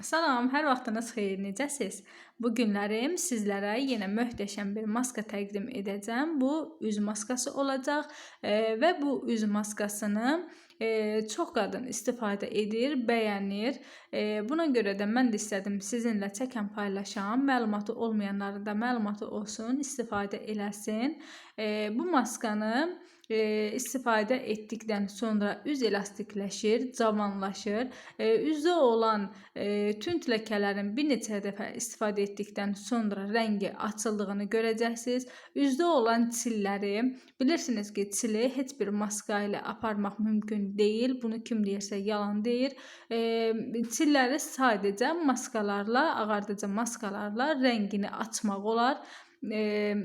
Salam, hər vaxtınız xeyir, necəsiz? Bu günlərim sizlərə yenə möhtəşəm bir maska təqdim edəcəm. Bu üz maskası olacaq e, və bu üz maskasını e, çox qadın istifadə edir, bəyənir. E, buna görə də mən də istədim sizinlə çəkən paylaşam. Məlumatı olmayanların da məlumatı olsun, istifadə eləsin. Bu maskanı e, istifadə etdikdən sonra üz elastikləşir, cavanlaşır. E, üzdə olan e, tünd ləkələrin bir neçə dəfə istifadə etdikdən sonra rəngi açıldığını görəcəksiniz. Üzdə olan çilləri bilirsiniz ki, çili heç bir maska ilə aparmaq mümkün deyil. Bunu kim deyirsə yalan deyir. E, çilləri sadəcə maskalarla, ağardıcı maskalarla rəngini açmaq olar. E,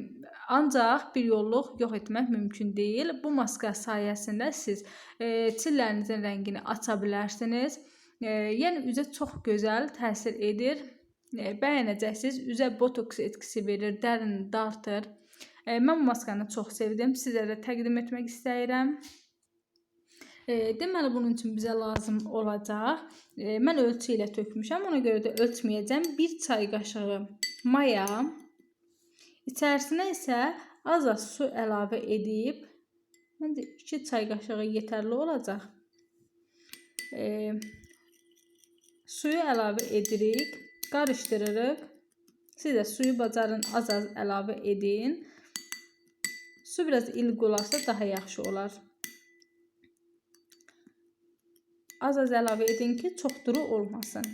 ancaq bir yolluq yox etmək mümkün deyil. Bu maska sayəsində siz e, çillərinizin rəngini aça bilərsiniz. E, yəni üzə çox gözəl təsir edir. E, bəyənəcəksiniz. Üzə botoks etkisi verir, dərini dartır. E, mən bu maskanı çox sevdim. Sizə də təqdim etmək istəyirəm. E, deməli bunun üçün bizə lazım olacaq. E, mən ölçü ilə tökmüşəm. Ona görə də ölçməyəcəm. 1 çay qaşığı maya, İçərisinə isə az-az su əlavə edib, məncə 2 çay qaşığı yetərli olacaq. E, suyu əlavə edirik, qarışdırırıq. Siz də suyu bacarın az-az əlavə edin. Su biraz ilq olarsa daha yaxşı olar. Az-az əlavə edin ki, çox duru olmasın.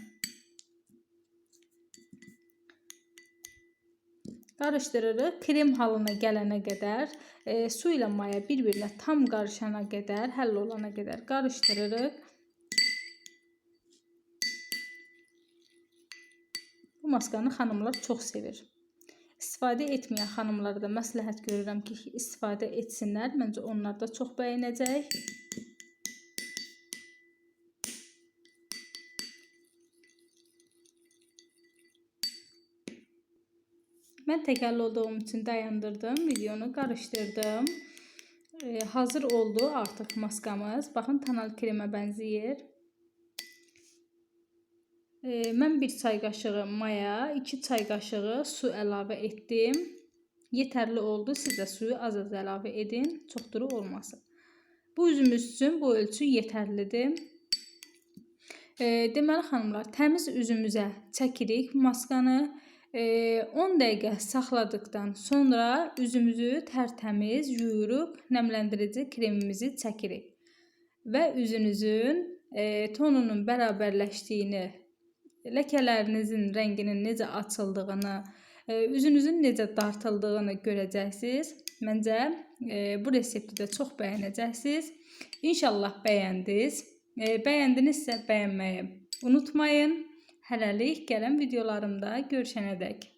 Qarışdırırıq. Krem halına gələnə qədər, e, su ilə maya bir-birinə tam qarışana qədər, həll olana qədər qarışdırırıq. Bu maskanı xanımlar çox sevir. İstifadə etməyən xanımlara da məsləhət görürəm ki, istifadə etsinlər. Məncə onlar da çox bəyənəcək. Ben tekerli olduğum için dayandırdım. Videonu karıştırdım. Ee, hazır oldu artık maskamız. Bakın tanal kremə bənzəyir. Ee, mən 1 çay qaşığı maya, 2 çay qaşığı su əlavə etdim. Yetərli oldu. Siz də suyu az-az əlavə edin. Çox duru olmasın. Bu üzümüz üçün bu ölçü yetərlidir. E, deməli xanımlar, təmiz üzümüzə çəkirik maskanı. 10 dəqiqə saxladıqdan sonra üzümüzü tərtəmiz yuyuruq, nəmləndirici kremimizi çəkirik və üzünüzün e, tonunun bərabərləşdiyini, ləkələrinizin rənginin necə açıldığını, e, üzünüzün necə dartıldığını görəcəksiniz. Məncə e, bu resepti də çox bəyənəcəksiniz. İnşallah bəyəndiniz. Bəyəndinizsə bəyənməyi unutmayın. Hələlik gələn videolarımda görüşənədək.